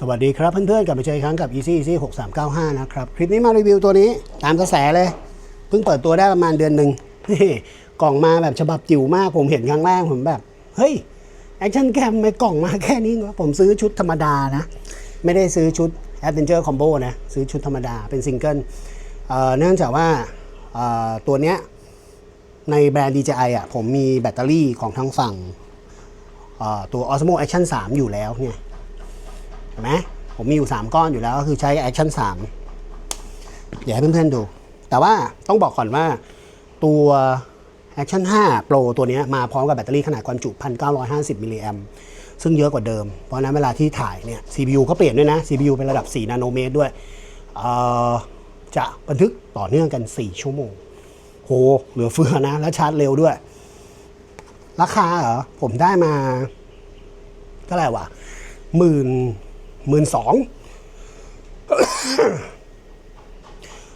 สวัสดีครับเพื่อนๆกลับมาเจออีกครั้งกับ Easy Easy 6395 นะครับ คลิปนี้มารีวิวตัวนี้ตามกระแสเลย เพิ่งเปิดตัวได้ประมาณเดือนหนึ่งนี่กล่องมาแบบฉบับจิ๋วมากผมเห็นครั้งแรกผมแบบ เฮ้ย แอคชั่นแคมไม่กล่องมาแค่นี้วะผมซื้อชุดธรรมดานะ ไม่ได้ซื้อชุด Adventure Combo นะ ซื้อชุดธรรมดาเป็นซิงเกิลเนื่องจากว่าตัวเนี้ยในแบรนด์ DJI อะผมมีแบตเตอรี่ของทางฝั่งเอ่อตัว Osmo Action 3 อยู่แล้วเนี่ย เห็นไหมผมมีอยู่ 3 ก้อนอยู่แล้วก็คือใช้ Action 3 เดี๋ยวให้เพื่อนๆดู แต่ว่าต้องบอกก่อนว่าตัว Action 5 Pro ตัวนี้มาพร้อมกับแบตเตอรี่ขนาดความจุ 1950มิลลิแอมซึ่งเยอะกว่าเดิม เพราะนั้นเวลาที่ถ่ายเนี่ย CPU ก็เปลี่ยนด้วยนะ CPU เป็นระดับ 4 นาโนเมตรด้วย จะบันทึกต่อเนื่องกัน 4 ชั่วโมง โห เหลือเฟือนะ แล้วชาร์จเร็วด้วย ราคาเหรอ ผมได้มาเท่าไหร่วะหมื่น หมื่นสอง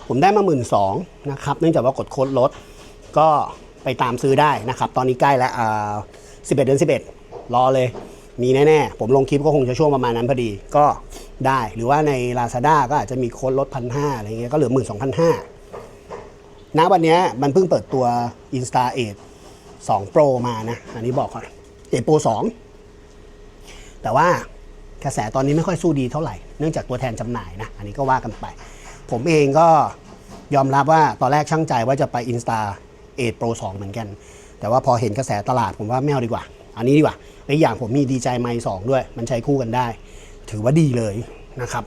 ผมได้มาหมื่นสองนะครับ เนื่องจากว่ากดโค้ดลดก็ไปตามซื้อได้นะครับ ตอนนี้ใกล้แล้วสิบเอ็ดเดือนสิบเอ็ดรอเลย มีแน่ๆ ผมลงคลิปก็คงจะช่วงประมาณนั้นพอดีก็ได้หรือว่าใน Lazada ก็อาจจะมีโค้ดลดพันห้าอะไรเงี้ยก็เหลือหมื่นสองพันห้าณวันนี้มันเพิ่งเปิดตัว Insta 8 2 Pro มานะ อันนี้บอกก่อน8 Pro 2 แต่ว่า กระแสตอนนี้ไม่ค่อยสู้ดีเท่าไหร่ เนื่องจากตัวแทนจำหน่ายนะ อันนี้ก็ว่ากันไป ผมเองก็ยอมรับว่าตอนแรกช่างใจว่าจะไป Insta 8 Pro 2 เหมือนกัน แต่ว่าพอเห็นกระแสตลาดผมว่าไม่เอาดีกว่า อันนี้ดีกว่าอีกอย่างผมมีดีใจไมค์2ด้วย มันใช้คู่กันได้ ถือว่าดีเลยนะครับ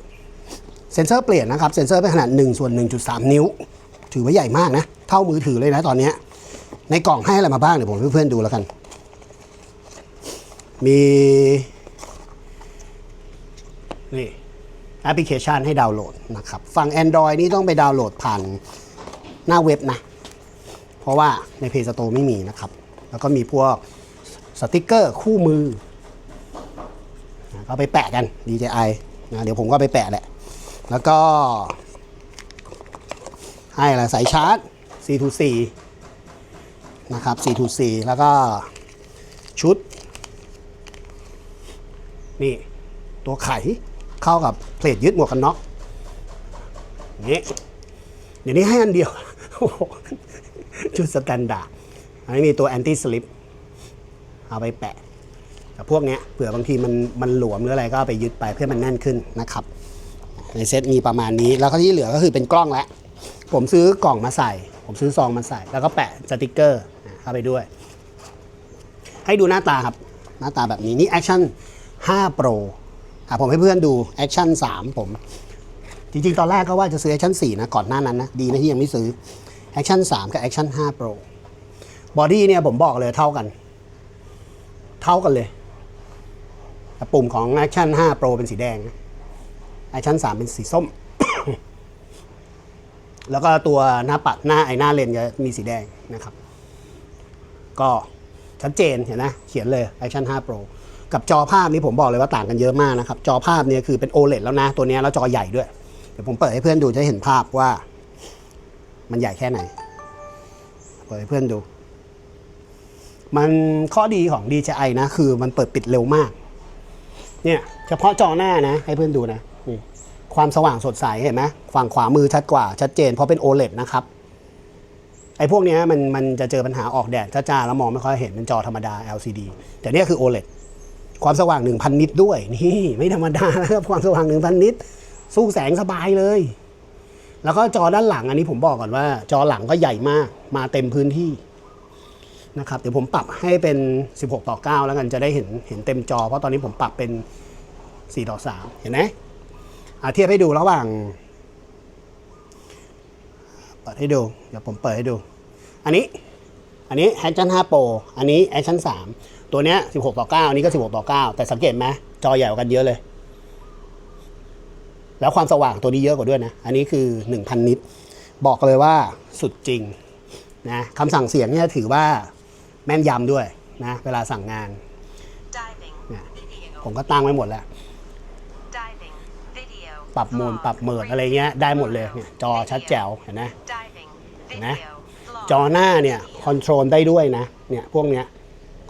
เซนเซอร์เปลี่ยนนะครับ เซนเซอร์เป็นขนาด1ส่วน1.3 นิ้ว ถือว่าใหญ่มากนะ เท่ามือถือเลยนะตอนนี้ ในกล่องให้อะไรมาบ้างเดี๋ยวผมเพื่อนๆดูแล้วกัน มี นี่แอปพลิเคชันให้ดาวน์โหลดนะครับฝั่ง Android นี่ต้องไปดาวน์โหลดผ่านหน้าเว็บนะ เพราะว่าใน Play Store ไม่มีนะครับ แล้วก็มีพวกสติกเกอร์คู่มือก็ไปแปะกัน DJI นะเดี๋ยวผมก็ไปแปะแหละ แล้วก็ ให้อะไรสายชาร์จ C2C นะครับ C2C แล้วก็ชุด นี่ ตัวไข เข้ากับเพลทยึดหมวกกันน็อกนี้เดี๋ยวนี้ให้อันเดียวชุดสแตนดาร์ดอันนี้มีตัวแอนตี้สลิปเอาไปแปะแต่พวกเนี้ยเผื่อบางทีมันมันหลวมหรืออะไรก็เอาไปยึดไปเพื่อมันแน่นขึ้นนะครับ ในเซตมีประมาณนี้ แล้วก็ที่เหลือก็คือเป็นกล้องแล้วผมซื้อกล่องมาใส่ ผมซื้อซองมาใส่ แล้วก็แปะสติกเกอร์เข้าไปด้วย ให้ดูหน้าตาครับ หน้าตาแบบนี้นี่ Action 5 Pro อะผมให้เพื่อนดู Action 3ผม จริงๆ ตอนแรกก็ว่าจะซื้อ Action 4นะก่อนหน้านั้นนะ ดีนะที่ยังไม่ซื้อ Action 3กับ Action 5 Pro บอดี้เนี่ยผมบอกเลยเท่ากัน เท่ากันเลยแต่ปุ่มของ Action 5 Pro เป็นสีแดงนะ Action 3เป็นสีส้ม แล้วก็ตัวหน้าปัดหน้าไอหน้าเลนจะมีสีแดงนะครับ ก็ชัดเจนเห็นนะเขียนเลย Action 5 Pro กับจอภาพนี้ผมบอกเลยว่าต่างกันเยอะมากนะครับ จอภาพเนี่ยคือเป็น OLED แล้วนะ ตัวนี้แล้วจอใหญ่ด้วย เดี๋ยวผมเปิดให้เพื่อนดูจะได้เห็นภาพว่า มันใหญ่แค่ไหน เปิดให้เพื่อนดู มันข้อดีของ DJI นะ คือมันเปิดปิดเร็วมาก เนี่ย เฉพาะจอหน้านะ ให้เพื่อนดูนะนี่ความสว่างสดใสเห็นไหมฝั่งขวามือชัดกว่า ชัดเจนเพราะเป็น OLED นะครับไอ้พวกนี้มันมันจะเจอปัญหาออกแดดจ้าๆแล้วมองไม่ค่อยเห็นเป็นจอธรรมดา LCD แต่เนี่ยคือ OLED ความสว่าง 1,000 นิตด้วยนี่ไม่ธรรมดานะครับความสว่าง 1,000 นิต สู้แสงสบายเลย แล้วก็จอด้านหลังอันนี้ผมบอกก่อนว่า จอหลังก็ใหญ่มากมาเต็มพื้นที่นะครับเดี๋ยวผมปรับให้เป็น 16 ต่อ 9 แล้วกันจะได้เห็นเห็นเต็มจอ เพราะตอนนี้ผมปรับเป็น 4 ต่อ 3 เห็นไหมอะเทียบให้ดูระหว่างเปิดให้ดู เดี๋ยวผมเปิดให้ดู อันนี้ อันนี้ Action 5 Pro อันนี้ Action 3 ตัวเนี้ย16 ต่อ9อันนี้ก็ 16 ต่อ 9 แต่สังเกตไหมจอใหญ่กว่ากันเยอะเลย แล้วความสว่างตัวนี้เยอะกว่าด้วยนะ อันนี้คือ 1,000 นิต บอกเลยว่าสุดจริงนะคำสั่งเสียงเนี่ยถือว่าแม่นยำด้วยนะ เวลาสั่งงาน Diving. Yeah. Video. ผมก็ตั้งไว้หมดแล้ว Diving. Video. ปรับโหมด Vlog. ปรับเมิดอะไรเงี้ยได้หมดเลยเนี่ยจอชัดแจ๋วเห็นไหม Diving. Nah. Video. Vlog. จอหน้าเนี่ยคอนโทรลได้ด้วยนะเนี่ยพวกเนี้ย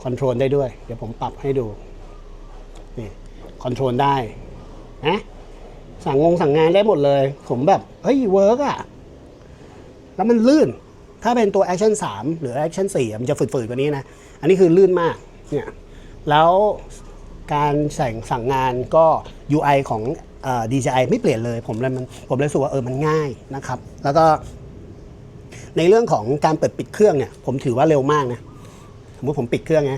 คอนโทรลได้ด้วย เดี๋ยวผมปรับให้ดู นี่คอนโทรลได้นะสั่งงงสั่งงานได้หมดเลย ผมแบบ เฮ้ยเวิร์กอะแล้วมันลื่น ถ้าเป็นตัว Action 3 หรือ Action 4 มันจะฝืดๆกว่านี้นะ อันนี้คือลื่นมากเนี่ยแล้วการสั่งสั่งงานก็ UI ของเอ่อ DJI ไม่เปลี่ยนเลย ผมเลยมันผมเลยรู้ว่าเออมันง่ายนะครับ แล้วก็ในเรื่องของการเปิดปิดเครื่องเนี่ย ผมถือว่าเร็วมากนะ มมติผมปิดเครื่องไง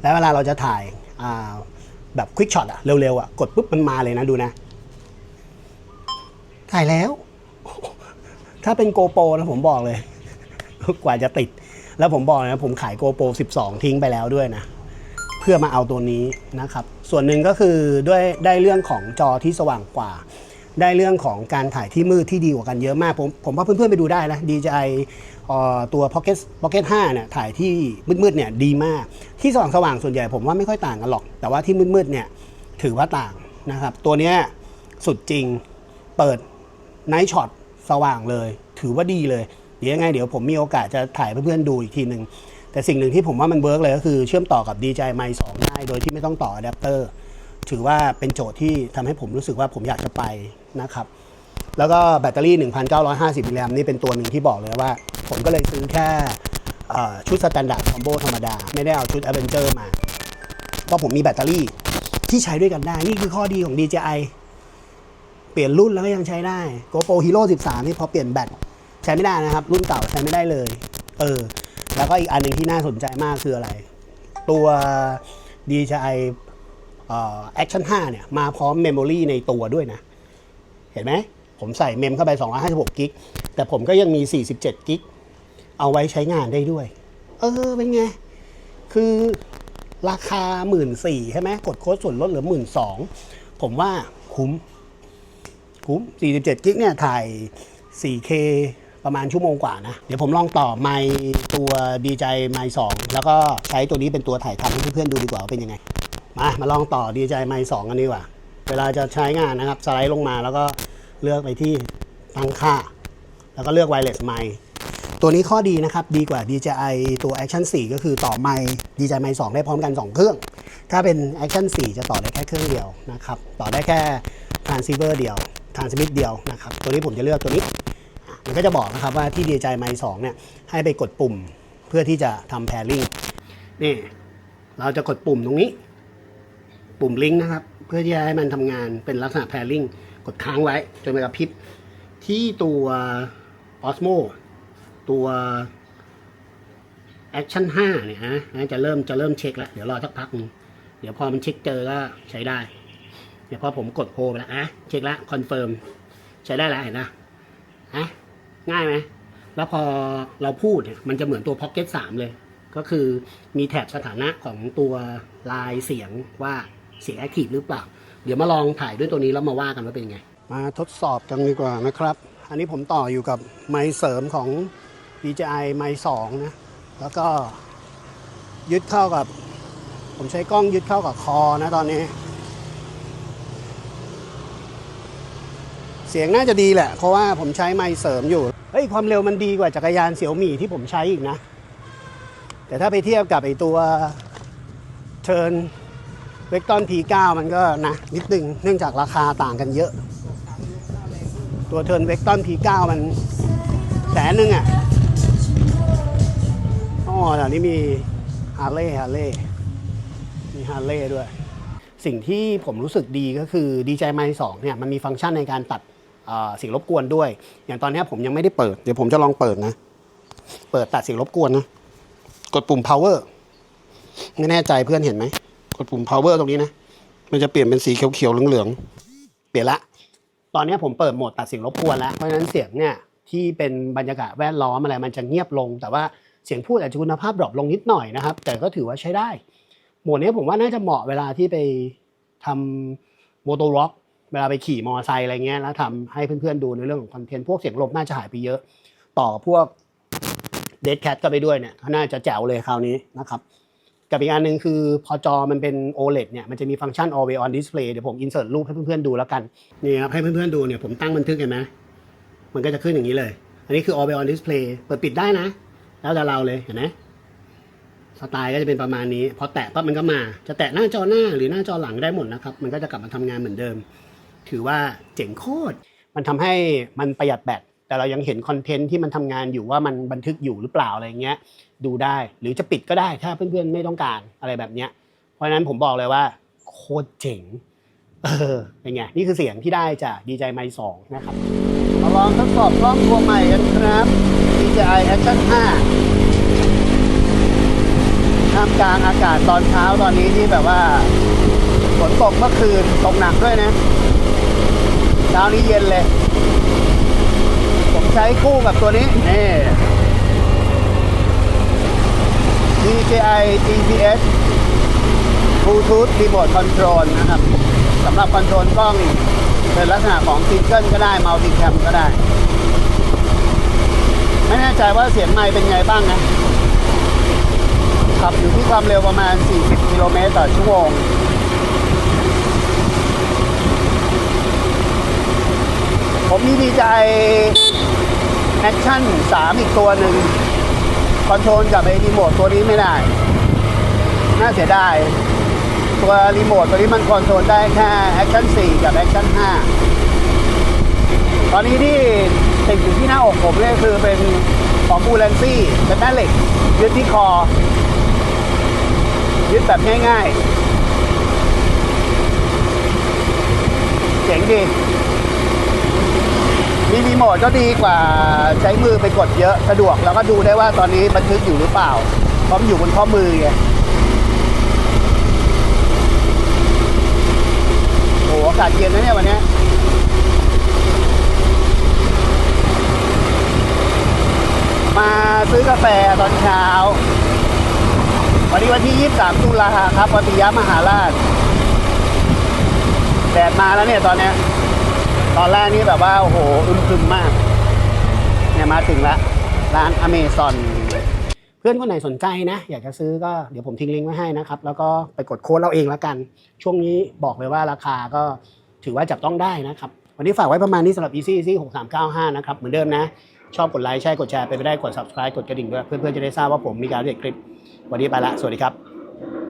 แล้วเวลาเราจะถ่ายาแบบควิกช็อตอะเร็วๆอะกดปุ๊บมันมาเลยนะดูนะ ถ่ายแล้ว ถ้าเป็นโกโปรนะผมบอกเลย กว่าจะติด แล้วผมบอกนะผมขายโกโปร12 ทิ้งไปแล้วด้วยนะ เพื่อมาเอาตัวนี้นะครับ ส่วนหนึ่งก็คือด้วยได้เรื่องของจอที่สว่างกว่า ได้เรื่องของการถ่ายที่มืดที่ดีกว่ากันเยอะมาก ผมผมว่าเพื่อนๆไปดูได้นะ DJI เอ่อตัว Pocket Pocket 5เนี่ยถ่ายที่มืดๆเนี่ยดีมาก ที่สว่างสว่างส่วนใหญ่ผมว่าไม่ค่อยต่างกันหรอก แต่ว่าที่มืดๆเนี่ยถือว่าต่างนะครับ ตัวเนี้ยสุดจริงเปิดไนท์ช็อตสว่างเลย ถือว่าดีเลย เดี๋ยวยังไงเดี๋ยวผมมีโอกาสจะถ่ายเพื่อนๆดูอีกทีหนึ่งแต่สิ่งหนึ่งที่ผมว่ามันเวิร์กเลยก็คือเชื่อมต่อกับ DJI m i 2ได้โดยที่ไม่ต้องต่ออะแดปเตอร์ ถือว่าเป็นโจทย์ที่ทำให้ผมรู้สึกว่าผมอยากจะไปนะครับ แล้วก็แบตเตอรี่ 1,950มิลลิแอมนี่เป็นตัวหนึ่งที่บอกเลยว่า ผมก็เลยซื้อแค่ชุดสแตนดาร์ดคอมโบธรรมดา ไม่ได้เอาชุด a อ v e n g e r มาเพราะผมมีแบตเตอรี่ที่ใช้ด้วยกันได้ นี่คือข้อดีของ DJI เปลี่ยนรุ่นแล้วก็ยังใช้ได้ GoPro Hero 13 นี่พอเปลี่ยนแบตใช้ไม่ได้นะครับ รุ่นเก่าใช้ไม่ได้เลย เออ แล้วก็อีกอันหนึ่งที่น่าสนใจมากคืออะไร ตัว DJI เอ่อ Action 5เนี่ยมาพร้อมเมมโมรีในตัวด้วยนะ เห็นไหมผมใส่เมมเข้าไป 256กิกแต่ผมก็ยังมี 47กิกเอาไว้ใช้งานได้ด้วย เออ เป็นไง คือราคา 1 4ื่นใช่ไหมกดโค้ดส่วนลดเหลือ 1 2ื่นผมว่าคุ้ม คุ้ม 47กิกเนี่ยถ่าย 4K ประมาณชั่วโมงกว่านะ เดี๋ยวผมลองต่อไมตัว DJI ไมค์2แล้วก็ใช้ตัวนี้เป็นตัวถ่ายทำให้เพื่อนๆดูดีกว่าเป็นยังไง มามาลองต่อ DJI ไมค์2กันดีกว่า เวลาจะใช้งานนะครับ สไลด์ลงมาแล้วก็เลือกไปที่ตั้งค่า แล้วก็เลือก wireless mic ตัวนี้ข้อดีนะครับ ดีกว่า DJI ตัว Action 4 ก็คือต่อไมค์ DJI ไมค์2ได้พร้อมกัน 2 เครื่อง ถ้าเป็น Action 4 จะต่อได้แค่เครื่องเดียวนะครับ ต่อได้แค่ transceiver เดียว transmit เดียวนะครับ ตัวนี้ผมจะเลือกตัวนี้ มันก็จะบอกนะครับว่าที่ DJI Mic 2 เนี่ย ให้ไปกดปุ่มเพื่อที่จะทำ pairing นี่ เราจะกดปุ่มตรงนี้ ปุ่มลิงก์นะครับ เพื่อที่จะให้มันทำงานเป็นลักษณะ pairing กดค้างไว้จนมันกระพริบที่ตัว Osmo ตัว Action 5เนี่ยฮะจะเริ่มจะเริ่มเช็คแล้ว เดี๋ยวรอสักพักนึงเดี๋ยวพอมันเช็คเจอก็ใช้ได้ เดี๋ยวพอผมกดโพลไปแล้วอะเช็คแล้วคอนเฟิร์มใช้ได้แล้วเห็นนะอะง่ายไหมแล้วพอเราพูดเนี่ยมันจะเหมือนตัว Pocket 3 เลย ก็คือมีแถบสถานะของตัวลายเสียงว่า เสียง Active หรือเปล่า เดี๋ยวมาลองถ่ายด้วยตัวนี้แล้วมาว่ากันว่าเป็นไง มาทดสอบกันดีกว่านะครับ อันนี้ผมต่ออยู่กับไมค์เสริมของ DJI ไมค์2นะ แล้วก็ยึดเข้ากับ ผมใช้กล้องยึดเข้ากับคอนะตอนนี้ เสียงน่าจะดีแหละ เพราะว่าผมใช้ไมค์เสริมอยู่ เฮ้ย ความเร็วมันดีกว่าจักรยานเสี่ยวหมี่ที่ผมใช้อีกนะ แต่ถ้าไปเทียบกับไอตัวเทิร์น เวกตอน P9 มันก็นะนิดนึงเนื่องจากราคาต่างกันเยอะ ตัวเทิร์นเวกตอน P9 มันแสนหนึ่งอะอ๋อแถวนี้มีฮาร์เลย์ฮาร์เลย์มีฮาร์เลย์ด้วย สิ่งที่ผมรู้สึกดีก็คือ DJI Mic 2เนี่ยมันมีฟังก์ชันในการตัดเอ่งรบกวนด้วย อย่างตอนนี้ผมยังไม่ได้เปิด เดี๋ยวผมจะลองเปิดนะ เปิดตัดสียงรบกวนนะ กดปุ่ม power ไม่แน่ใจเพื่อนเห็นไหม กดปุ่ม power ตรงนี้นะ มันจะเปลี่ยนเป็นสีเขียวๆเหลืองๆ เปลี่ยนละ ตอนนี้ผมเปิดโหมดตัดเสียงรบกวนแล้ว เพราะฉะนั้นเสียงเนี่ยที่เป็นบรรยากาศแวดล้อมอะไรมันจะเงียบลง แต่ว่าเสียงพูดอาจจะคุณภาพดรอปลงนิดหน่อยนะครับ แต่ก็ถือว่าใช้ได้ โหมดนี้ผมว่าน่าจะเหมาะเวลาที่ไปทำโมโตร็อกเวลาไปขี่มอเตอร์ไซค์อะไรเงี้ยแล้วทำให้เพื่อนๆดูในเรื่องของคอนเทนต์พวกเสียงลมน่าจะหายไปเยอะ ต่อพวกเด d แคทก็ไปด้วยเนี่ยน่าจะแจ๋วเลยคราวนี้นะครับ กับอีกอันหนึ่งคือพอจอมันเป็น OLED เนี่ยมันจะมีฟังก์ชัน Always on Display เดี๋ยวผมอินเสิร์ตรูปให้เพื่อนๆดูแล้วกันนี่ครับให้เพื่อนๆดูเนี่ยผมตั้งบันทึกเห็นไหมมันก็จะขึ้นอย่างนี้เลย อันนี้คือ Always on Display เปิดปิดได้นะ แล้วแต่เราเลยเห็นไหมสไตล์ก็จะเป็นประมาณนี้พอแตะปั๊บมันก็มา จะแตะหน้าจอหน้าหรือหน้าจอหลังได้หมดนะครับ มันก็จะกลับมาทำงานเหมือนเดิม ถือว่าเจ๋งโคตรมันทำให้มันประหยัดแบต แต่เรายังเห็นคอนเทนต์ที่มันทำงานอยู่ว่ามันบันทึกอยู่หรือเปล่าอะไรเงี้ยดูได้ หรือจะปิดก็ได้ถ้าเพื่อนๆไม่ต้องการอะไรแบบเนี้ย เพราะฉะนั้นผมบอกเลยว่าโคตรเจ๋งเออเป็นไงนี่คือเสียงที่ได้จาก DJI Mic 2นะครับมาลองทดสอบกล้องตัวใหม่กันครับ DJI Action 5ท่ามกลางอากาศตอนเช้าตอนนี้ที่แบบว่าฝนตกเมื่อคืนตกหนักด้วยนะเช้านี้เย็นเลย ผมใช้คู่กับตัวนี้นี่ DJI GPS Bluetooth Remote Control นะครับสำหรับคอนโทรลกล้องเป็นลักษณะของซิงเกิลก็ได้มัลติแคมก็ได้ ไม่แน่ใจว่าเสียงไมค์เป็นไงบ้างนะขับอยู่ที่ความเร็วประมาณ 40 กิโลเมตรต่อชั่วโมงผมมีดีใจ แอคชั่น3อีกตัวหนึ่งคอนโทรลกับไอ้รีโมทตัวนี้ไม่ได้ น่าเสียดาย ตัวรีโมทตัวนี้มันคอนโทรลได้แค่แอคชั่น4กับแอคชั่น5ตอนนี้ที่ติดอยู่ที่หน้าอกผมเนี่ยคือเป็นของบูเลนซี่เป็นแม่เหล็กยึดที่คอ ยึดแบบง่ายๆ เจ๋งดี มีรีโมทก็ดีกว่าใช้มือไปกดเยอะสะดวกแล้วก็ดูได้ว่าตอนนี้บันทึกอยู่หรือเปล่าพราะมันอยู่บนข้อมือไงโอ้โหอากาศเย็นนะเนี่ยวันนี้มาซื้อกาแฟตอนเช้า วันนี้วันที่ 23 ตุลาครับวัดปิยมหาราชแดดมาแล้วเนี่ยตอนเนี้ย ตอนแรกนี่แบบว่าโอ้โหอึมครึมมาก เนี่ยมาถึงละร้านอเมซอนเพื่อนคนไหนสนใจนะ อยากจะซื้อก็เดี๋ยวผมทิ้งลิงก์ไว้ให้นะครับ แล้วก็ไปกดโค้ดเราเองแล้วกัน ช่วงนี้บอกเลยว่าราคาก็ถือว่าจับต้องได้นะครับ วันนี้ฝากไว้ประมาณนี้สำหรับ Easy Easy 6395 นะครับ เหมือนเดิมนะ ชอบกดไลค์ใช่กดแชร์ไปไม่ได้กด subscribe กดกระดิ่งด้วย เพื่อนๆจะได้ทราบว่าผมมีการเรียกคลิป วันนี้ไปละ สวัสดีครับ